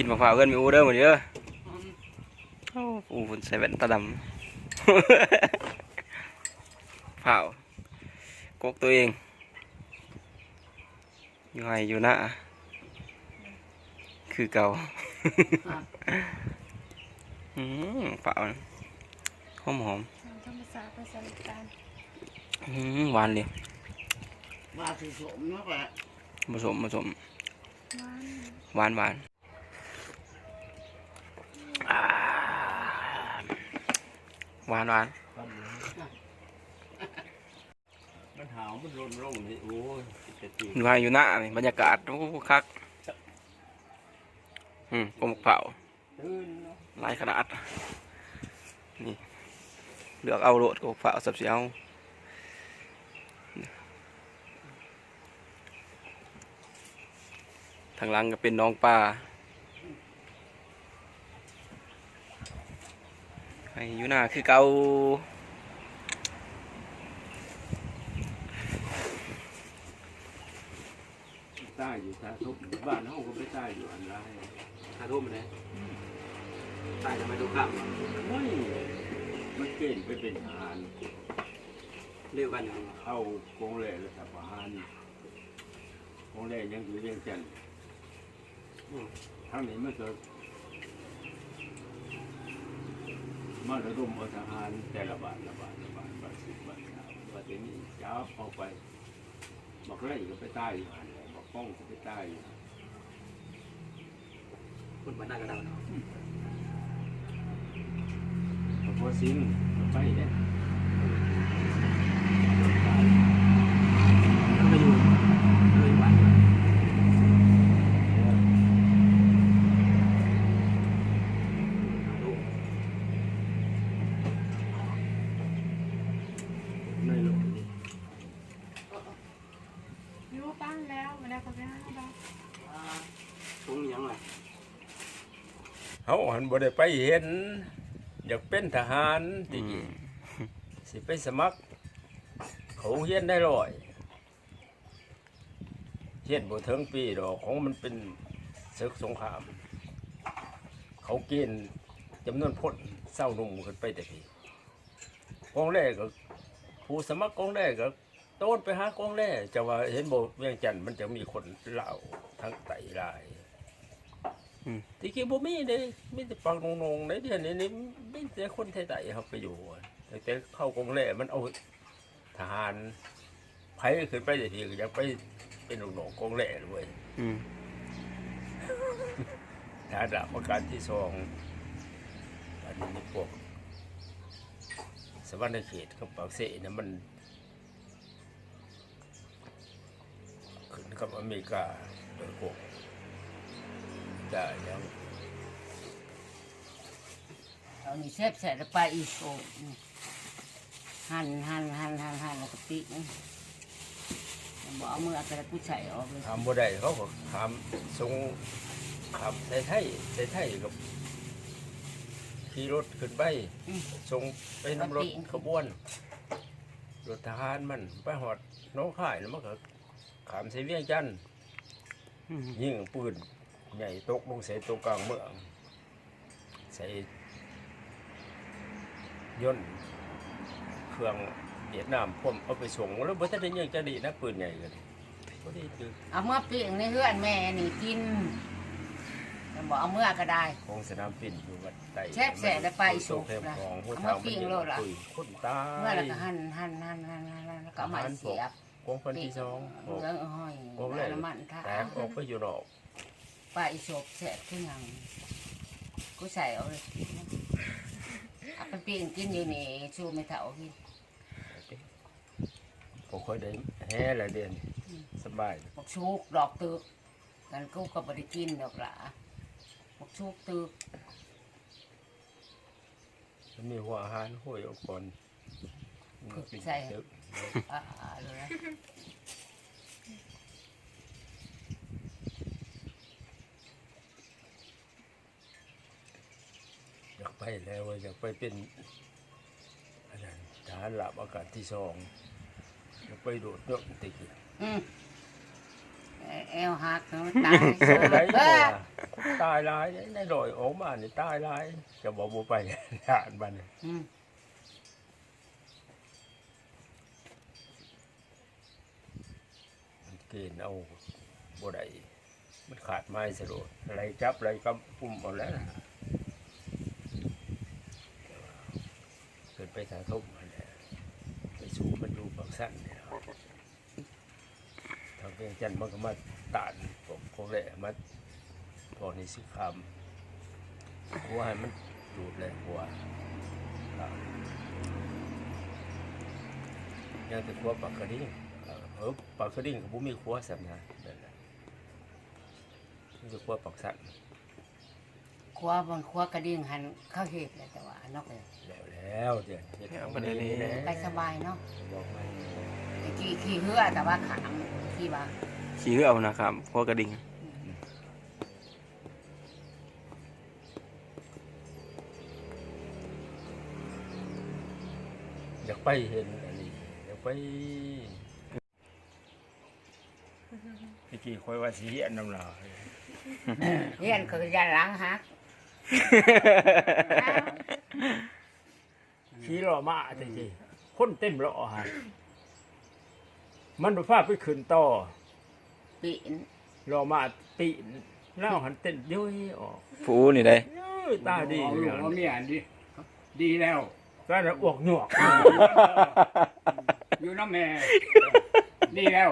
กินมะพร้าวเพื่อนมีอูเด้อหมดเด้อโอ้อูคนใส่แว่นตาดำเผาวกกตัวเอง อยู่ไห้อยู่หน้าคือเก่าอืมเปล่านะหอมหอมธรรมศาสตร์ภาษาลูกตาลๆอืมหวานเลยว่าสิสมเนาะแหละผสมผสมหวานหวานหวานอ่า หวานหวานมันหาวมันร่นร่งนี่โอ้ยจะตีอยู่ไห้อยู่หน้านี่บรรยากาศโอ้คักอืมกลมเผาตื่นเนาะลายขนาดนี่เลือกเอาโรดกบเผาสับเสียวทางหลังก็เป็นน้องปลา ให้อยู่หน้าคือเกาใต้อยู่ท่าทุบบ้านเฮาก็ไปใต้อยู่อันไรถ้าทุ่มเลยตายทำไมทุกข้ามไม่มันเกณฑ์ไปเป็นทหารเร็วกันเข้ากองแร่รัฐประหารกองแร่ยังอยู่เรียงจันทน์ทางนี้มันจะ มาระดมเอาทหารแต่ละบาทละบาทละบาทบาทสิบบาทสามบาทนี้จ้าเอาไป บอกไร่ก็ไปใต้อยู่หันแหละบอกป้องก็ไปใต้อยู่คุณมาหน้ากระดานพอซิงไปเนี่ย ก็อยู่เลยวันลูก ในหลวงนี่ อยู่ บ้านแล้วมาแล้วก็ไปหาบ้านทุ่งยังไงเขาหันบ่ได้ไปเห็น อยากเป็นทหารติสิไปสมัคร เขาเฮียนได้ร้อยเฮียนบ่ถึงปีดอกของมันเป็นศึกสงคราม เขาเกณฑ์จำนวนพลเศร้าหนุ่มขึ้นไปแต่ทีกองแรกก็ผู้สมัครกองแรกก็ โต้นไปหากองแรกจะว่าเห็นบ่เวียงจันทน์มันจะมีคนเล่าวทั้งไตลายที่กี้บ่มีเด้มีแต่ปังนงๆในเดือนนี้นี่มีแต่คนไทยๆครับไปอยู่อะแต่เข้ากองแร่มันเอาทหารไผขึ้นไปแต่ทีก็อยากไปเป็นลูกน้องกองแร่ด้วยอืมฐานดับประการที่สองอันนี้นี่พวกสวรรค์เขตกับปากเสนะมันขึ้น กับอเมริกาโดยพวกได้ยังเอานี่แซ่บใส่แล้วไปอีกโอ้หั่นหั่นหั่นหั่นหั่นแล้วก็ปินี่บอกเอามือเอาไปแล้วกูใส่ออกเลยทำบ่ได้เขาก็ทำทรงขับใส่ไทยใส่ไทยกับขี่รถขึ้นไปทรงไปนำรถขบวนรถทหารมันไปหอดหน้องข่ายแล้วมันก็ ขามใส่เวียงจันทน์อืมยิงปืนใหญ่ตกลงใส่ตัวกลางเมืองใส่ยนต์เครื่องเวียดนามพ่มเอาไปส่งแล้วบ่ทันได้ยังจะดีนะปืนใหญ่กันบ่ได้คือเอาเมื่อปีงในเฮือนแม่นี่กินแต่บอกเอาเมื่อก็ได้ของสนามบินอยู่วัดไต่แซ่บแซ่บแล้วไปสุกโซแคมนะของผู้เอาเฒ่ามาปิ้งโลดล่ะคุยคนตายเมื่อแล้วก็หั่นหั่นหั่นหั่นหั่นหั่นแล้วก็เอามาเสียบ ของคนที่สองเรื่องห้อยของแรกน้ำมันท่าแตกออกไปอยู่นอกไปอีศพแซ่บขึ้นยังกูใส่เอาเลยเอาไปปิ้งกินอยู่นี่ชูไม่เท่ากินผมเคยได้แห่หลายเดือนสบายบอกชุกดอกตึกกันกูก็บ่ได้กินดอกละบอกชุกตึกมันมีหัวอาหารห้วยออกก่อน ปิ้งเยอะอ่าเลยนะอยากไปแล้วเว้ยอยากไปเป็นอันนั้นทหารหลับอากาศที่สองอยากไปโดดยอดติกอืมเอ่อแอวหักเนาะตายไหนเบ้ตัวตายหลายในดอยออกมานี่ตายหลายจะบอกบ่ไปทานบัดนอืม เกณฑ์เอาบ่ได้มันขาดไม้สโลดอะไรจับอะไรก็ปุ่มหมดแล้วเกิดไปสาทุบมันแหละไปสู่มันดูบางสั้นเนี่ยทางเพียงจันทน์มันก็มาตานผมคงแหละมาพอในสิคำหัวให้มันดูดเลยหัวยังแต่หัวปากกระดิ่ง เออปากกระดิ่งกับบุมีหัวสัมนะนั่นแหละนี่คือหัวปากสั้นครัวบนครัวกระดิ่งหันเข้าเหตุเลยแต่ว่านอกเลยแล้วแล้วเดี๋ยวเฮ็ดของมันนี่แหละไปสบายเนาะบอกไม่ไอ้ขี่ขี่เหือแต่ว่าขามขี่ว่าขี่เหือเอานะครับพวกกระดิ่งอยากไปเห็นอันนี้อยากไปเมื่อ กี้คอยว่าสีเหียนน้ำลายเฮียนคือยาล้างหักขี่ล้อมาจริงๆคนเต็มล้อฮะมันดูฟ้าไปขึ้นต่อปีนล้อมาปีนแล้วหันเต้นย้อยออกฟูนี่ได้เอ้ยตาดีเอาลูกเอาเมียดีดีแล้วก็จะอ้วกหยวกอยู่น้ำแม่ดีแล้ว